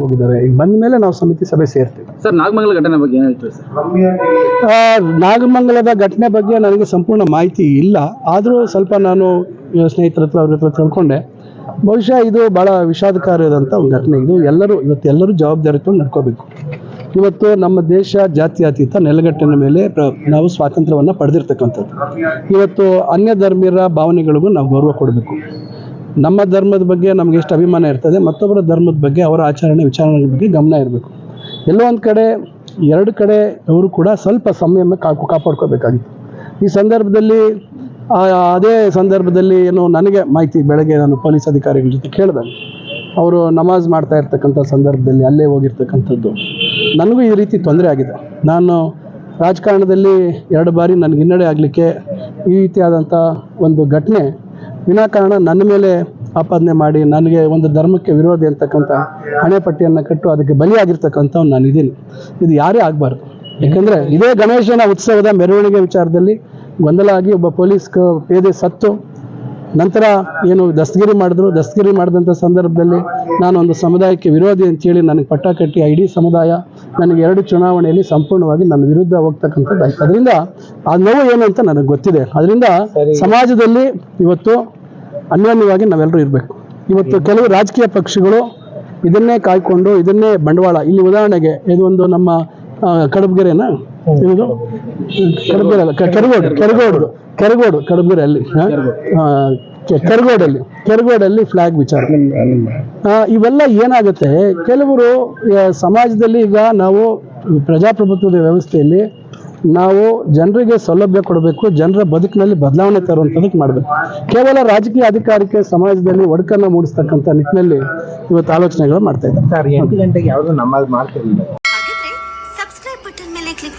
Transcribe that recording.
ಹೋಗಿದ್ದಾರೆ. ಈಗ ಬಂದ ಮೇಲೆ ನಾವು ಸಮಿತಿ ಸಭೆ ಸೇರ್ತೀವಿ. ಸರ್ ನಾಗಮಂಗಲ ಘಟನೆ ಬಗ್ಗೆ ಏನು ಹೇಳ್ತೀವಿ ಸರ್? ಆ, ನಾಗಮಂಗಲದ ಘಟನೆ ಬಗ್ಗೆ ನನಗೆ ಸಂಪೂರ್ಣ ಮಾಹಿತಿ ಇಲ್ಲ. ಆದರೂ ಸ್ವಲ್ಪ ನಾನು ಆ, ಸ್ನೇಹಿತರ ಹತ್ರ ಅವ್ರ ಹತ್ರ ತಿಳ್ಕೊಂಡೆ. ಬಹುಶಃ ಇದು ಭಾಳ ವಿಷಾದಕಾರಿಯಾದಂಥ ಒಂದು ಘಟನೆ. ಇದು ಎಲ್ಲರೂ ಇವತ್ತು ಎಲ್ಲರೂ ಜವಾಬ್ದಾರಿತ್ವ ನಡ್ಕೋಬೇಕು. ಇವತ್ತು ನಮ್ಮ ದೇಶ ಜಾತ್ಯತೀತ ನೆಲಗಟ್ಟಿನ ಮೇಲೆ ಪ್ರ- ನಾವು ಸ್ವಾತಂತ್ರ್ಯವನ್ನು ಪಡೆದಿರ್ತಕ್ಕಂಥದ್ದು. ಇವತ್ತು ಅನ್ಯ ಧರ್ಮೀಯರ ಭಾವನೆಗಳಿಗೂ ನಾವು ಗೌರವ ಕೊಡಬೇಕು. ನಮ್ಮ ಧರ್ಮದ ಬಗ್ಗೆ ನಮಗೆ ಎಷ್ಟು ಅಭಿಮಾನ ಇರ್ತದೆ, ಮತ್ತೊಬ್ಬರ ಧರ್ಮದ ಬಗ್ಗೆ ಅವರ ಆಚರಣೆ ವಿಚಾರಣೆ ಬಗ್ಗೆ ಗಮನ ಇರಬೇಕು. ಎಲ್ಲೋ ಒಂದು ಕಡೆ, ಎರಡು ಕಡೆ ಅವರು ಕೂಡ ಸ್ವಲ್ಪ ಸಂಯಮ ಕಾಕು ಕಾಪಾಡ್ಕೋಬೇಕಾಗಿತ್ತು. ಈ ಸಂದರ್ಭದಲ್ಲಿ ಅದೇ ಸಂದರ್ಭದಲ್ಲಿ ಏನು ನನಗೆ ಮಾಹಿತಿ, ಬೆಳಗ್ಗೆ ನಾನು ಪೊಲೀಸ್ ಅಧಿಕಾರಿಗಳ ಜೊತೆ ಕೇಳಿದಾಗ, ಅವರು ನಮಾಜ್ ಮಾಡ್ತಾ ಇರ್ತಕ್ಕಂಥ ಸಂದರ್ಭದಲ್ಲಿ ಅಲ್ಲೇ ಹೋಗಿರ್ತಕ್ಕಂಥದ್ದು. ನನಗೂ ಈ ರೀತಿ ತೊಂದರೆ ಆಗಿದೆ. ನಾನು ರಾಜಕಾರಣದಲ್ಲಿ ಎರಡು ಬಾರಿ ನನಗೆ ಹಿನ್ನಡೆ ಆಗಲಿಕ್ಕೆ ಈ ರೀತಿಯಾದಂಥ ಒಂದು ಘಟನೆ ವಿನಾಕಾರಣ ನನ್ನ ಮೇಲೆ ಆಪಾದನೆ ಮಾಡಿ ನನಗೆ ಒಂದು ಧರ್ಮಕ್ಕೆ ವಿರೋಧಿ ಅಂತಕ್ಕಂಥ ಹಣೆಪಟ್ಟಿಯನ್ನು ಕಟ್ಟು ಅದಕ್ಕೆ ಬಲಿಯಾಗಿರ್ತಕ್ಕಂಥ ನಾನಿದ್ದೀನಿ ಇದು ಯಾರೇ ಆಗಬಾರ್ದು. ಯಾಕಂದರೆ ಇದೇ ಗಣೇಶನ ಉತ್ಸವದ ಮೆರವಣಿಗೆ ವಿಚಾರದಲ್ಲಿ ಗೊಂದಲ ಆಗಿ ಒಬ್ಬ ಪೊಲೀಸ್ ಪೇದೆ ಸತ್ತು ನಂತರ ಏನು ದಸ್ತಗಿರಿ ಮಾಡಿದ್ರು ದಸ್ತಗಿರಿ ಮಾಡಿದಂಥ ಸಂದರ್ಭದಲ್ಲಿ ನಾನು ಒಂದು ಸಮುದಾಯಕ್ಕೆ ವಿರೋಧಿ ಅಂತೇಳಿ ನನಗೆ ಪಟ್ಟ ಕಟ್ಟಿ ಇಡೀ ಸಮುದಾಯ ನನಗೆ ಎರಡು ಚುನಾವಣೆಯಲ್ಲಿ ಸಂಪೂರ್ಣವಾಗಿ ನನ್ನ ವಿರುದ್ಧ ಹೋಗ್ತಕ್ಕಂಥದ್ದು ಆಯ್ತು. ಅದರಿಂದ ಆ ನೋವು ಏನು ಅಂತ ನನಗೆ ಗೊತ್ತಿದೆ. ಅದರಿಂದ ಸಮಾಜದಲ್ಲಿ ಇವತ್ತು ಅನ್ಯೋನ್ಯವಾಗಿ ನಾವೆಲ್ಲರೂ ಇರಬೇಕು. ಇವತ್ತು ಕೆಲವು ರಾಜಕೀಯ ಪಕ್ಷಗಳು ಇದನ್ನೇ ಕಾಯ್ಕೊಂಡು ಇದನ್ನೇ ಬಂಡವಾಳ. ಇಲ್ಲಿ ಉದಾಹರಣೆಗೆ ಇದು ಒಂದು ನಮ್ಮ ಕಡಬಗೆರೆನ ಇದು ಕಡಬಗೆರೆ ಅಲ್ಲ ಕ- ಕೆರಗೋಡು ಕೆರಗೋಡು ಕೆರಗೋಡು ಕೆರಗೋಡಲ್ಲಿ ಕೆರಗೋಡಲ್ಲಿ ಫ್ಲಾಗ್ ವಿಚಾರ. ಇವೆಲ್ಲ ಏನಾಗುತ್ತೆ? ಕೆಲವರು ಸಮಾಜದಲ್ಲಿ ಈಗ ನಾವು ಪ್ರಜಾಪ್ರಭುತ್ವದ ವ್ಯವಸ್ಥೆಯಲ್ಲಿ ನಾವು ಜನರಿಗೆ ಸೌಲಭ್ಯ ಕೊಡಬೇಕು ಜನರ ಬದುಕಿನಲ್ಲಿ ಬದಲಾವಣೆ ತರುವಂಥದಕ್ಕೆ ಮಾಡಬೇಕು. ಕೇವಲ ರಾಜಕೀಯ ಅಧಿಕಾರಕ್ಕೆ ಸಮಾಜದಲ್ಲಿ ಒಡಕನ್ನು ಮೂಡಿಸ್ತಕ್ಕಂಥ ನಿಟ್ಟಿನಲ್ಲಿ ಇವತ್ತು ಆಲೋಚನೆಗಳು ಮಾಡ್ತಾ ಇದ್ದಾರೆ.